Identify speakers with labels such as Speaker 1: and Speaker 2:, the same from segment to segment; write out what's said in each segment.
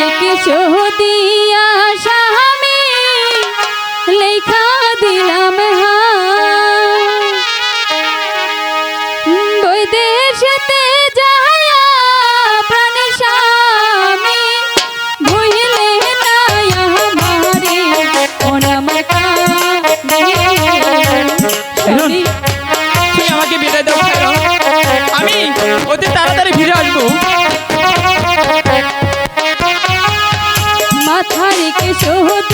Speaker 1: রেখে সহদিয়া স্বামী, লেখা দিলাম বৈদেশেতে যায়া প্রাণের স্বামী ভুইলে আমারে
Speaker 2: তুমি আমাকে বিদায় দাও আমি অতি তাড়াতাড়ি ফিরে আসব।
Speaker 1: রেখে সহদ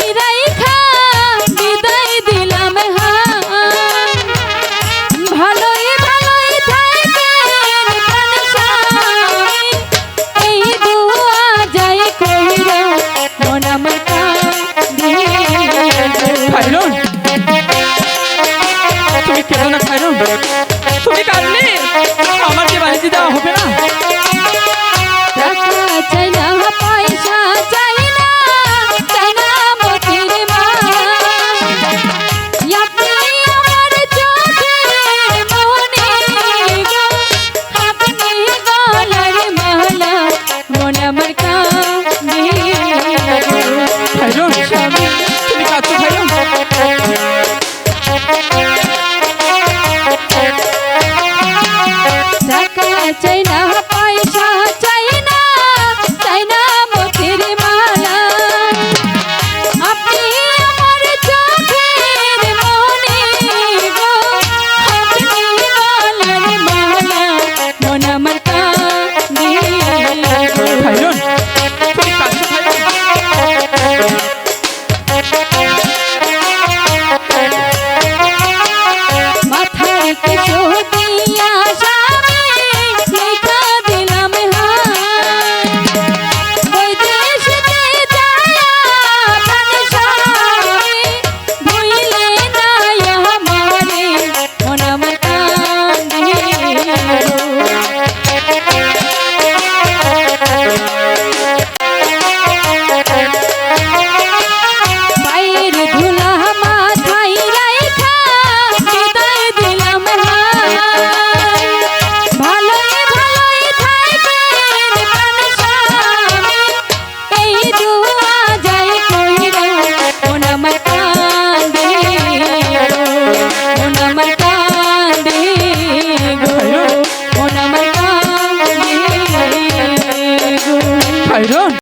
Speaker 1: need it.